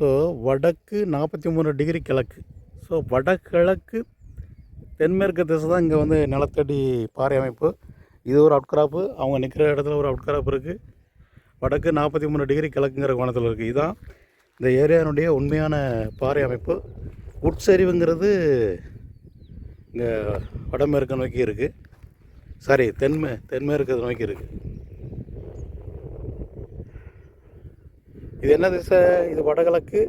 So வடக்கு நாற்பத்தி மூணு டிகிரி கிழக்கு. ஸோ வடகிழக்கு தென்மேற்கு திசை தான் இங்கே வந்து நிலத்தடி பாறை அமைப்பு. இது ஒரு அவுட்கிராப்பு அவங்க நிற்கிற இடத்துல ஒரு அவுட்கிராப் இருக்குது வடக்கு நாற்பத்தி மூணு டிகிரி கிழக்குங்கிற கோணத்தில் இருக்குது இதுதான் இந்த ஏரியானுடைய உண்மையான பாறை அமைப்பு. உட்சரிவுங்கிறது இங்கே வடமேற்கு நோக்கி இருக்குது சாரி தென்மே தென்மேற்கு நோக்கி இருக்குது இது என்ன திசை? இது வடகிழக்கு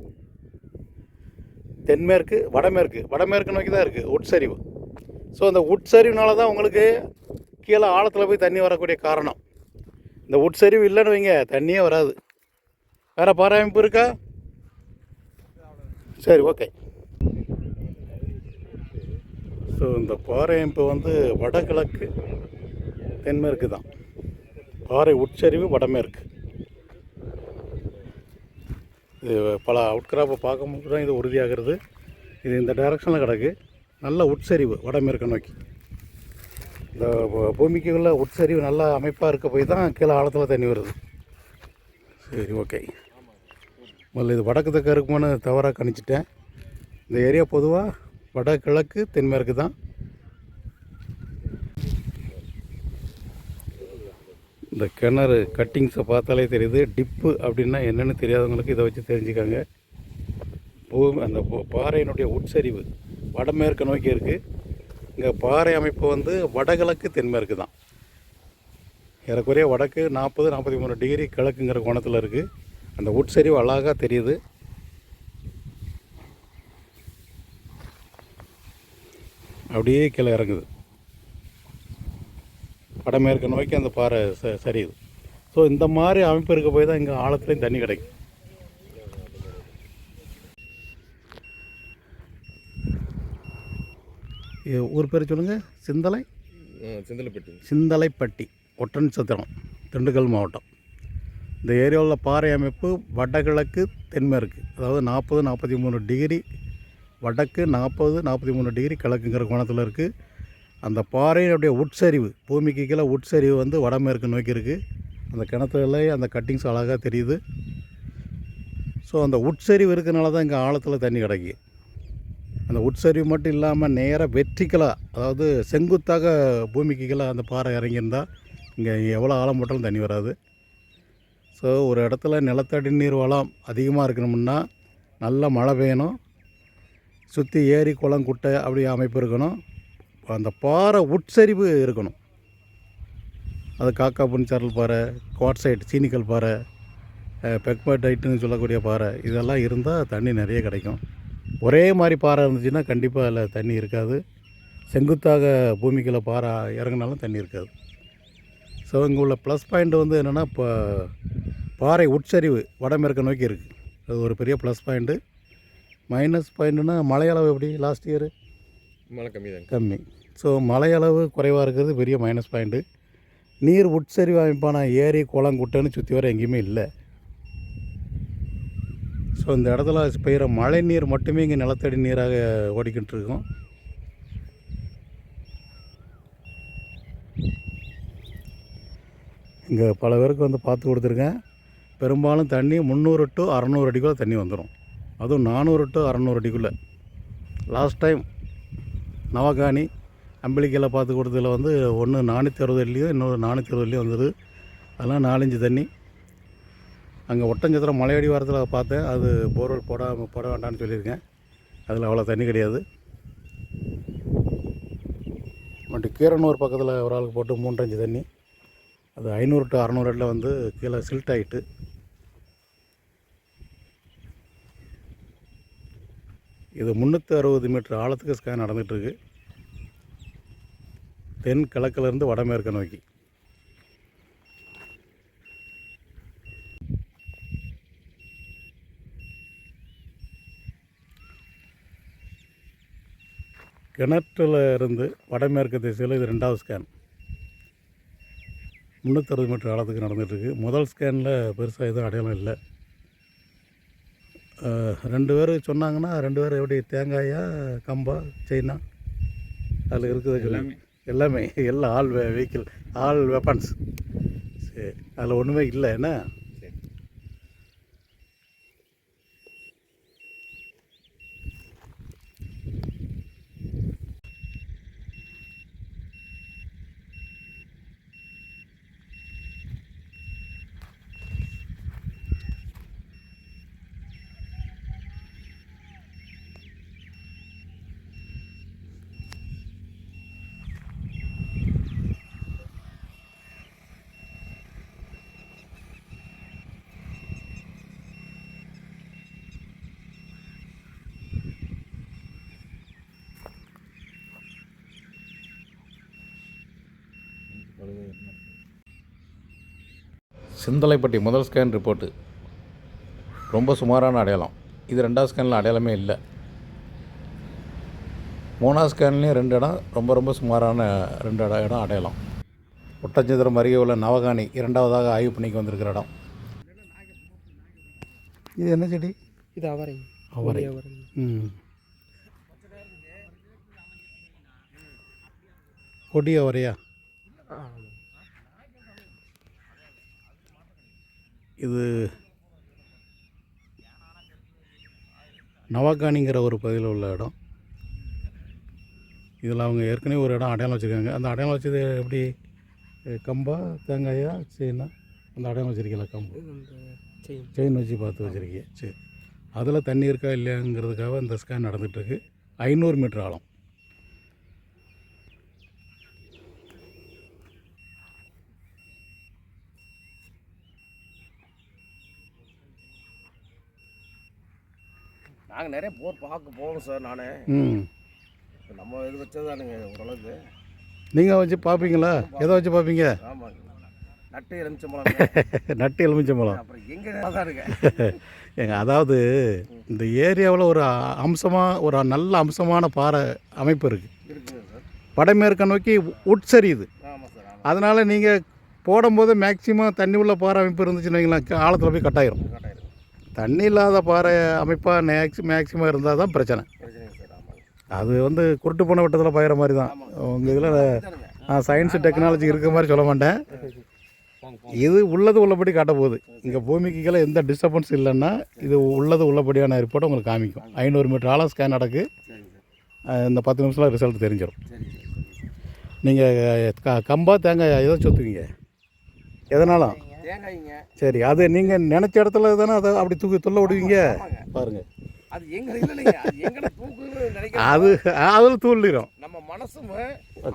தென்மேற்கு வடமேற்கு. வடமேற்கு நோக்கி தான் இருக்குது உட்சரிவு. ஸோ அந்த உட்சரிவுனால தான் உங்களுக்கு கீழே ஆழத்தில் போய் தண்ணி வரக்கூடிய காரணம். இந்த உட்சரிவு இல்லைன்னு வைங்க தண்ணியே வராது. வேறு பாறை இருக்கா? சரி ஓகே ஸோ இந்த பாறையமைப்பு வந்து வடகிழக்கு தென்மேற்கு தான். பாறை உட்சரிவு வடமேற்கு. இது பல அவுட்கிராப்பை பார்க்கும்போது தான் இது உறுதியாகிறது. இது இந்த டைரக்ஷனில் கிடக்கு. நல்ல உட்சரிவு வடமேற்கு நோக்கி. இந்த பூமிக்கு உள்ள உட்சரிவு நல்ல அமைப்பாக இருக்க போய் தான் கீழே ஆழத்தில் தண்ணி வருது. சரி ஓகே முதல்ல இது வடக்கு தக்க இருக்குமான்னு தவறாக கணிச்சிட்டேன். இந்த ஏரியா பொதுவாக வடகிழக்கு தென்மேற்கு தான். இந்த கிணறு கட்டிங்ஸை பார்த்தாலே தெரியுது. டிப்பு அப்படின்னா என்னென்னு தெரியாதவங்களுக்கு இதை வச்சு தெரிஞ்சுக்காங்க. பூமி அந்த பாறையினுடைய உட்சரிவு வடமேற்கு நோக்கி இருக்குது இங்கே பாறை அமைப்பு வந்து வடகிழக்கு தென்மேற்கு தான். ஏறக்குறைய வடக்கு நாற்பது நாற்பத்தி மூணு டிகிரி கிழக்குங்கிற கோணத்தில் இருக்குது அந்த உட்சரிவு அழகாக தெரியுது. அப்படியே கீழே இறங்குது. வடமேற்கு நோக்கி அந்த பாறை ச சரியுது. ஸோ இந்த மாதிரி அமைப்பு இருக்க போய் தான் இங்கே ஆழத்துலேயும் தண்ணி கிடைக்கும். ஊர் பேர் சொல்லுங்கள் சிந்தலை? செந்தலப்பட்டி. சிந்தலைப்பட்டி ஒட்டன் சத்திரம் திண்டுக்கல் மாவட்டம். இந்த ஏரியாவில் பாறை அமைப்பு வடகிழக்கு தென்மேற்கு. அதாவது நாற்பது நாற்பத்தி மூணு டிகிரி வடக்கு நாற்பது நாற்பத்தி மூணு டிகிரி கிழக்குங்கிற கோணத்தில் இருக்குது அந்த பாறையினுடைய உட்சரிவு பூமிக்கு கீழே உட்சரிவு வந்து வடமேற்கு நோக்கி இருக்குது அந்த கிணத்துல அந்த கட்டிங்ஸ் அழகாக தெரியுது. ஸோ அந்த உட்சரிவு இருக்கனால தான் இங்கே ஆழத்தில் தண்ணி கிடைக்கும் அந்த உட்சரிவு மட்டும் இல்லாமல் நேராக வெற்றிக்கலாக அதாவது செங்குத்தாக பூமிக்கு கீழே அந்த பாறை இறங்கியிருந்தால் இங்கே எவ்வளோ ஆழம் போட்டாலும் தண்ணி வராது. ஸோ ஒரு இடத்துல நிலத்தடி நீர் வளம் அதிகமாக இருக்கணும்னா நல்ல மழை பெய்யணும். சுற்றி ஏரி குளம் குட்டை அப்படி அமைப்பு இருக்கணும். அந்த பாறை உட்சரிவு இருக்கணும். அது காக்கா புன்சாரல் பாறை குவாட்சைட் சீனிக்கல் பாறை பெக்மடைட்டுன்னு சொல்லக்கூடிய பாறை இதெல்லாம் இருந்தால் தண்ணி நிறைய கிடைக்கும். ஒரே மாதிரி பாறை இருந்துச்சுன்னா கண்டிப்பாக அதில் தண்ணி இருக்காது. செங்குத்தாக பூமிக்குள்ள பாறை இறங்கினாலும் தண்ணி இருக்காது. ஸோ இங்கே உள்ள ப்ளஸ் பாயிண்ட் வந்து என்னென்னா இப்போ பாறை உட்சரிவு வடமேற்கு நோக்கி இருக்குது அது ஒரு பெரிய ப்ளஸ் பாயிண்ட்டு மைனஸ் பாயிண்ட்டுனா மழையளவு எப்படி? லாஸ்ட் இயர் மழை கம்மி தாங்க கம்மி. ஸோ மழையளவு குறைவாக இருக்கிறது பெரிய மைனஸ் பாயிண்ட்டு நீர் உட்சரிவு அமைப்பான ஏரி குளம் குட்டைன்னு சுற்றி வர எங்கேயுமே இல்லை. ஸோ இந்த இடத்துல பெய்கிற மழை நீர் மட்டுமே இங்கே நிலத்தடி நீராக ஓடிக்கிட்டு இருக்கும். இங்கே பல பேருக்கு வந்து பார்த்து கொடுத்துருக்கேன். பெரும்பாலும் தண்ணி முந்நூறு டு அறநூறு அடிக்குள்ளே தண்ணி வந்துடும் அதுவும் நானூறு டு அறநூறு அடிக்குள்ளே. லாஸ்ட் டைம் நவகாணி அம்பிளிக்கையில் பார்த்து கொடுத்ததில் வந்து ஒன்று நானூற்றி அறுபது அடிலையும் இன்னொரு நானூற்றி அறுபது அடிலையும் வந்தது. அதெல்லாம் நாலஞ்சு தண்ணி. அங்கே ஒட்டஞ்சத்திரம் மலையடி வாரத்தில் பார்த்தேன். அது போர்வெல் போடாமல் போட வேண்டாம்னு சொல்லியிருக்கேன். அதில் அவ்வளோ தண்ணி கிடையாது. மட்டும் கீரனூர் பக்கத்தில் ஒரு ஆளுக்கு போட்டு மூன்றஞ்சு தண்ணி. அது ஐநூறு டு அறநூறு அடியில் வந்து கீழே சில்ட் ஆகிட்டு இது முந்நூற்றி அறுபது மீட்டர் ஆழத்துக்கு ஸ்கேன் நடந்துகிட்ருக்கு தென் கிழக்கிலிருந்து வடமேற்கு நோக்கி. கிணற்றில் இருந்து வடமேற்கு திசையில் இது ரெண்டாவது ஸ்கேன் முந்நூற்றறுபது மீட்டர் ஆழத்துக்கு நடந்துகிட்ருக்கு முதல் ஸ்கேனில் பெருசாக எதுவும் அடையாளம் இல்லை. ரெண்டு பேர் சொன்னாங்கன்னா ரெண்டு பேர் எப்படி தேங்காயா கம்பா செயினா? அதில் இருக்குது. எல்லாமே. எல்லாமே எல்லாம் ஆல் வெஹிக்கிள் ஆல் வெப்பன்ஸ் சரி அதில் ஒன்றுமே இல்லை என்ன? சிந்தலைப்பட்டி முதல் ஸ்கேன் ரிப்போர்ட்டு ரொம்ப சுமாரான அடையாளம். இது ரெண்டாவது ஸ்கேனில் அடையாளமே இல்லை. மூணாவது ஸ்கேன்லேயும் ரெண்டு இடம் ரொம்ப ரொம்ப சுமாரான ரெண்டு இடம் இடம் அடையாளம். ஒட்டச்சந்திரம் அருகே உள்ள நவகாணி இரண்டாவதாக ஆய்வு பணிக்கு வந்திருக்கிற இடம். இது என்ன செடி? இது அவரை. அவரை. ம். கொடி அவரையா? இது நவாகானிங்கிற ஒரு பகுதியில் உள்ள இடம். இதில் அவங்க ஏற்கனவே ஒரு இடம் அடையாளம் வச்சுருக்காங்க. அந்த அடையாளம் வச்சது எப்படி? கம்பா தேங்காயா செயினா? அந்த அடையாளம் வச்சுருக்கீங்களா கம்பு? செயின். வச்சு பார்த்து வச்சுருக்கீங்க. சரி. அதில் தண்ணி இருக்கா இல்லையாங்கிறதுக்காக இந்த ஸ்கேன் நடந்துகிட்ருக்கு. ஐநூறு மீட்டர் ஆழம். நாங்கள் நிறைய போர் பார்க்க போகணும் சார் நான். ம். நம்ம இது வச்சதானுங்க ஓரளவுக்கு. நீங்கள் வச்சு பார்ப்பீங்களா? எதை வச்சு பார்ப்பீங்க? ஆமாங்க. நட்டு எலுமிச்சம்பழம் நட்டு எலுமிச்சம்பழம் அப்புறம் எங்கே தானுங்க ஏங்க அதாவது இந்த ஏரியாவில் ஒரு அம்சமாக ஒரு நல்ல அம்சமான பாறை அமைப்பு இருக்குது வடமேற்க நோக்கி உட்சரியுது. ஆமாம் சார் ஆமாம் அதனால் நீங்கள் போடும்போது மேக்சிமம் தண்ணி உள்ள பாறை அமைப்பு இருந்துச்சுன்னு வைங்களேன் ஆழத்தில் போய் கட்டாயிரும். தண்ணி இல்லாத பாறை அமைப்பாக மேக்ஸி மேக்சிமம் இருந்தால் தான் பிரச்சனை. அது வந்து குருட்டு போன விட்டத்தில் பாயிற மாதிரி தான். உங்கள் இதில் நான் சயின்ஸு டெக்னாலஜி இருக்க மாதிரி சொல்ல மாட்டேன். இது உள்ளது உள்ளபடி காட்ட போகுது இங்கே பூமிக்கு கீழே எந்த டிஸ்டர்பன்ஸ் இல்லைன்னா இது உள்ளது உள்ளபடியான ரிப்போர்ட் உங்களுக்கு காமிக்கும். ஐநூறு மீட்டர் ஆழம் ஸ்கேன் நடக்கு. இந்த பத்து நிமிஷத்தில் ரிசல்ட் தெரிஞ்சிடும் நீங்கள் க கம்பா தேங்காய் எதை சுற்றுவீங்க எதனாலும் சரி அது நீங்கள் நினச்ச இடத்துல தானே அதை அப்படி தூக்கி துள்ள விடுவீங்க? பாருங்கள் அது எங்க இல்லைங்க. அது அதில் தூள்ளிடும் நம்ம மனசும்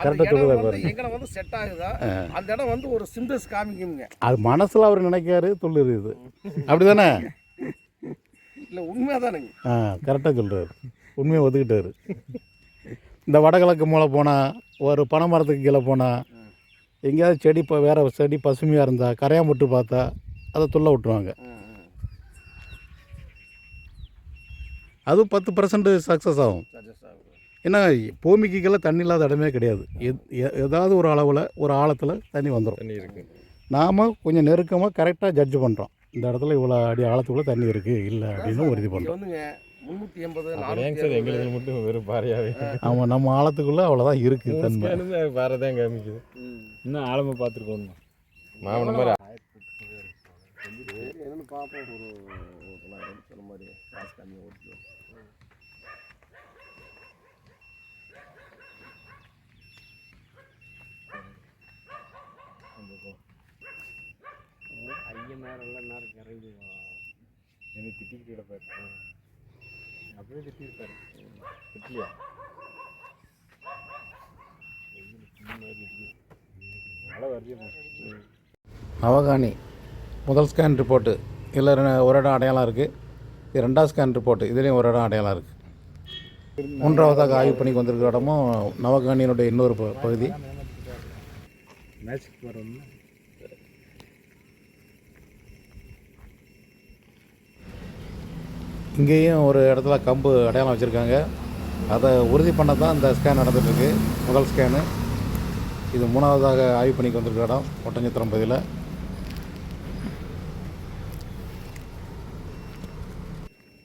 கரெக்டாக துள்ளுதா பாருங்க. எங்களை வந்து செட் ஆகுதா அந்த இடம் வந்து ஒரு சிம்பிள்ஸ் காமிக்குங்க அது மனசில் அவர் நினைக்காரு துள்ளுது அப்படி தானே இல்லை உண்மையாதானுங்க ஆ கரெக்டாக சொல்கிறாரு உண்மையை ஒத்துக்கிட்டாரு. இந்த வடகிழக்கு மூலை போனால் ஒரு பனை மரத்துக்கு கீழே போனால் எங்கேயாவது செடி இப்போ வேறு செடி பசுமையாக இருந்தால் கரையாம்பட்டு பார்த்தா அதை துள்ள விட்டுருவாங்க. அதுவும் பத்து பர்சன்ட் சக்ஸஸ் ஆகும். ஏன்னா பூமிக்கு கீழே தண்ணி இல்லாத இடமே கிடையாது. எத்- ஏதாவது ஒரு அளவில் ஒரு ஆழத்தில் தண்ணி வந்துடும் நாம் கொஞ்சம் நெருக்கமாக கரெக்டாக ஜட்ஜ் பண்ணுறோம் இந்த இடத்துல இவ்வளோ அடி ஆழத்துக்குள்ளே தண்ணி இருக்குது இல்லை அப்படின்னு உறுதி பண்ணுறோம் முந்நூற்றி எண்பது ஏங்க சார் எங்களுக்கு மட்டும் வெறும் பாறையாவே ஆமாம் நம்ம ஆழத்துக்குள்ளே அவ்வளோதான் இருக்குது தன்மை பாறை தான் காமிக்குது இன்னும் ஆழமாக பார்த்துருக்கோம் மாவன மாதிரி என்னன்னு பார்ப்போம் ஒரு சொன்ன மாதிரி காசு கம்மி ஓட்டு ஐய மேரெல்லாம் நேரம் இறங்கி என்னை திட்டிக்கிட்டு கிடப்பாரு அப்படியே திட்டிருப்பாரு திட்டலையா மழை முதல் ஸ்கேன் ரிப்போர்ட்டு இதில் ரெ- ஒரு இடம் அடையாளம் இருக்குது இது ரெண்டாவது ஸ்கேன் ரிப்போர்ட்டு இதுலேயும் ஒரு இடம் அடையாளம் இருக்குது மூன்றாவதாக ஆய்வு பண்ணிக்கு வந்திருக்கிற இடமும் நவகாணியினுடைய இன்னொரு பகுதி. மேட்ச்சுக்கு போகிறோம்னா இங்கேயும் ஒரு இடத்துல கம்பு அடையாளம் வச்சுருக்காங்க. அதை உறுதி பண்ண தான் இந்த ஸ்கேன் நடந்துகிட்ருக்கு முதல் ஸ்கேனு இது மூணாவதாக ஆய்வு பண்ணிக்கு வந்திருக்கிற இடம் ஒட்டஞ்சத்திரம் பகுதியில்.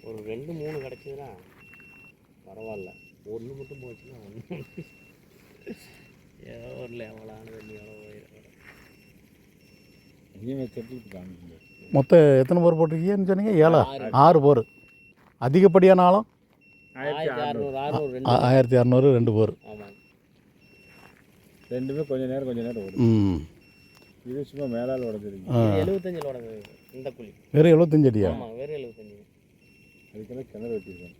ஒரு ரெண்டு மூணு கிடச்சிதுன்னா பரவாயில்ல. ஒன்று மட்டும் போச்சுன்னா ஒன்று ஏதோ ஒரு லெவலான தண்ணி எவ்வளோ மொத்தம் எத்தனை போர் போட்டிருக்கீங்கன்னு சொன்னீங்க? ஏழா? ஆறு போர். அதிகப்படியான ஆழம் ஆயிரத்தி அறநூறு அறநூறு ரெண்டு ஆ- ஆயிரத்தி இரநூறு ரெண்டு போர். ஆமாங்க. ரெண்டுமே கொஞ்ச நேரம் கொஞ்ச நேரம் ஓடும் ம். இது சும்மா மேலால் உடஞ்சிருக்கு. எழுபத்தஞ்சில் உடனே இந்த குழி. வெறும் எழுபத்தஞ்சு அடியா? ஆமாம் வெறும் எழுபத்தஞ்சு அதுக்கெல்லாம் கிணறு வெட்டியிருக்கேன்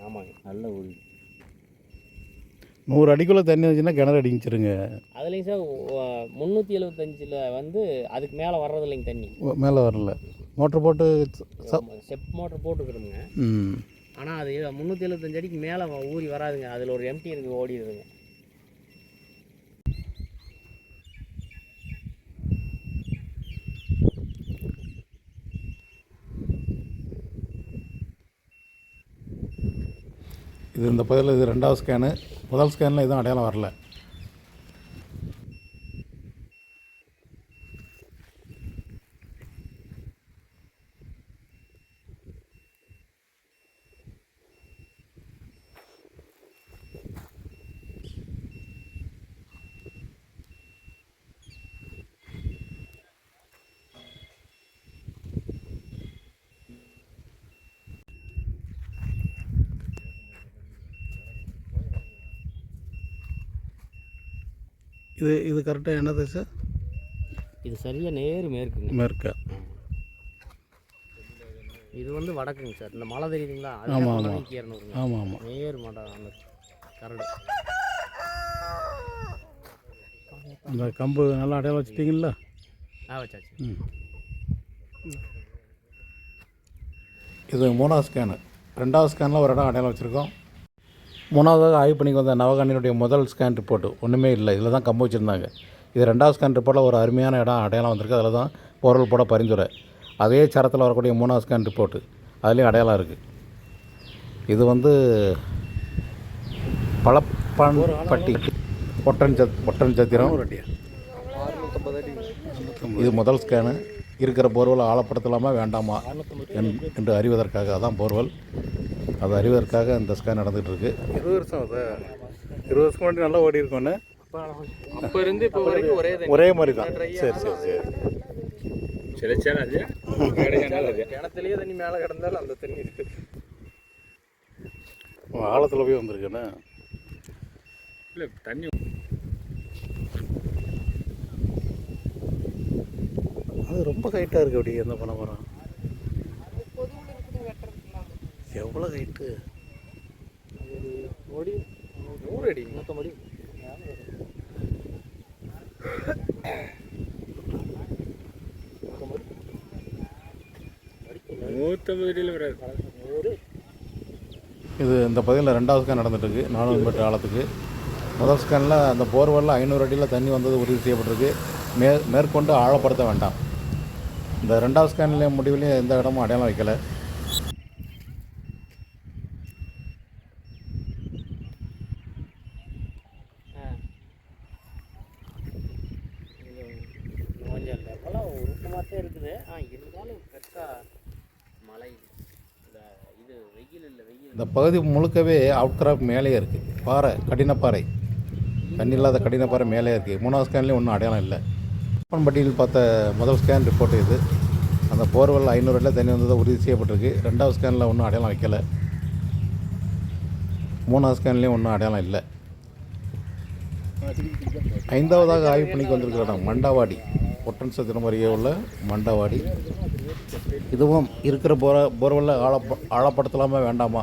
ஆமாங்க. நல்ல ஓடி நூறு அடிக்குள்ளே தண்ணி வந்துச்சுன்னா கிணறு அடிச்சிருங்க அதுலேயும் சார் முந்நூற்றி எழுபத்தஞ்சில் வந்து அதுக்கு மேலே வர்றது இல்லைங்க தண்ணி மேலே வரல. மோட்ரு போட்டு செப் மோட்ரு போட்டுக்கிறோமுங்க ஆனால் அது முந்நூற்றி எழுபத்தஞ்சு அடிக்கு மேலே ஊறி வராதுங்க. அதில் ஒரு எம்டி இருக்குது ஓடிடுதுங்க. இது இந்த பதில் இது ரெண்டாவது ஸ்கேனு முதல் ஸ்கேனில் எதுவும் அடையாளம் வரல. இது இது கரெக்டாக என்ன திசை இது சரியாக நேர் மேற்குங்க. மேற்க. இது வந்து வடக்குங்க சார் இந்த மலை தெரியுதுங்களா? ஆமா, அது ஆமா. நூற்றி இரநூறுங்க ஆமாம் ஆமாம் நேர் மடம் அந்த கரடு. இந்த கம்பு நல்லா அடையாளம் வச்சிட்டிங்களா ஆ வச்சாச்சு. ம். இது மூணாவது ஸ்கேனு ரெண்டாவது ஸ்கேனில் ஒரு இடம் அடையாளம் வச்சுருக்கோம். மூணாவதாக ஆய்வு பண்ணிக்கு வந்த நவகண்ணினுடைய முதல் ஸ்கேன் ரிப்போர்ட்டு ஒன்றுமே இல்லை. இதில் தான் கம்பு வச்சுருந்தாங்க. இது ரெண்டாவது ஸ்கேன் ரிப்போர்ட்டில் ஒரு அருமையான இடம் அடையாளம் வந்திருக்கு. அதில் தான் பொருள் போட பரிந்துரை. அதே சரத்தில் வரக்கூடிய மூணாவது ஸ்கேன் ரிப்போர்ட்டு அதுலேயும் அடையாளம் இருக்குது இது வந்து பழப்பான்பட்டி ஒட்டன் சத் ஒட்டன் சத்திரம். இது முதல் ஸ்கேனு இருக்கிற போர்வல் ஆழப்படுத்தலாமா வேண்டாமா? என்- என்று அறிவதற்காக அதான் போர்வல் அது அறிவதற்காக இந்த ஸ்கேன் நடந்துகிட்டு இருக்கு இருபது வருஷம் அது இருபது வருஷம் முன்னாடி நல்லா ஓடி இருக்கோன்னு அப்போ இருந்து இப்போ வரைக்கும் ஒரே ஒரே மாதிரி தான். சரி சரி சரி. செலச்சான அது? கிணத்துலேயே தண்ணி மேலே கிடந்தாலும் அந்த தண்ணி ஆழத்தில் போய் வந்திருக்கேன்னு. இல்லை தண்ணி அது ரொம்ப ஹைட்டாக இருக்குது அப்படி எந்த பண்ண போகிறோம் எவ்வளோ ஹைட்டு ஓடி நூறு அடி நூற்றம்பது அடி. நூற்றம்பது அடியில் வராது. இது இந்த பகுதியில் ரெண்டாவது ஸ்கேன் நடந்துட்டுருக்கு நானூறு மீட்டர் ஆழத்துக்கு. முதல் ஸ்கேனில் அந்த போர்வெல்ல ஐநூறு அடியில் தண்ணி வந்தது உறுதி செய்யப்பட்டிருக்கு. மே மேற்கொண்டு ஆழப்படுத்த வேண்டாம். இந்த ரெண்டாவது ஸ்கேன்லேயும் முடிவுலையும் எந்த இடமும் அடையாளம் வைக்கல கொஞ்சம் லெவலாக உருக்கமாக தான் இருக்குது ஆ இருந்தாலும் பெருசாக மழை இந்த இது வெயில் இல்லை வெயில் இந்த பகுதி முழுக்கவே அவுட் கிராப் மேலேயே இருக்குது பாறை கடினப்பாறை தண்ணி இல்லாத கடினப்பாறை மேலே இருக்குது மூணாவது ஸ்கேன்லேயும் ஒன்றும் அடையாளம் இல்லை. பட்டியல் பார்த்த முதல் ஸ்கேன் ரிப்போர்ட் இது. அந்த போர்வெல் ஐநூறு அடியில் தண்ணி வந்ததை உறுதி செய்யப்பட்டிருக்கு. ரெண்டாவது ஸ்கேனில் ஒன்றும் அடையாளம் வைக்கல. மூணாவது ஸ்கேன்லேயும் ஒன்றும் அடையாளம் இல்லை. ஐந்தாவதாக ஆய்வு பண்ணிக்கு வந்திருக்கிற இடம் மண்டாவாடி. ஒட்டன் சத்திரம் அருகே உள்ள மண்டாவாடி. இதுவும் இருக்கிற போர போர்வெல்ல ஆழ ஆழப்படுத்தலாமா வேண்டாமா?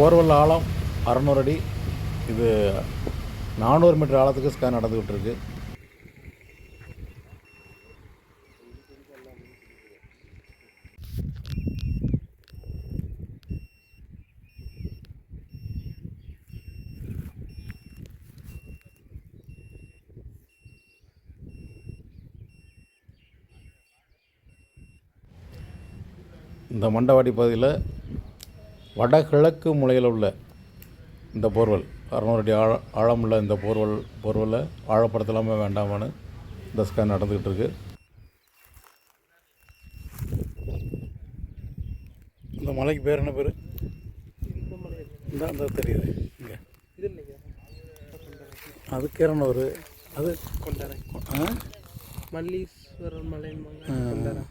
போர்வெல் ஆழம் அறநூறு அடி. இது நானூறு மீட்டர் ஆழத்துக்கு ஸ்கேன் நடந்துக்கிட்டு இருக்கு இந்த மண்டவாடி பகுதியில் வடகிழக்கு முனையில் உள்ள இந்த போர்வெல் அறநூறு அடி ஆழ ஆழமுள்ள இந்த போர்வெல் போர்வெல்லை ஆழப்படுத்தலாமா வேண்டாமான்னு இந்த ஸ்கேன் நடந்துக்கிட்டு இருக்கு. இந்த மலைக்கு பேர் என்ன பேர்? இந்த அந்த தெரியுது. இங்கே. அது கீரனூர். அது கொண்டாரை. மல்லீஸ்வரர். கொண்டாரை.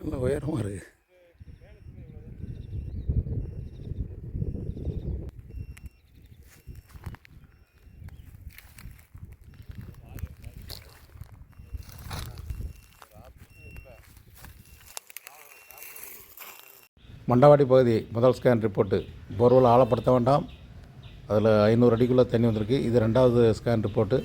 நல்ல உயரமாக இருக்குது மண்டவாடி பகுதி முதல் ஸ்கேன் ரிப்போர்ட்டு போர்வெல் ஆழப்படுத்த வேண்டாம். அதில் ஐநூறு அடிக்குள்ளே தண்ணி வந்திருக்கு. இது ரெண்டாவது ஸ்கேன் ரிப்போர்ட்டு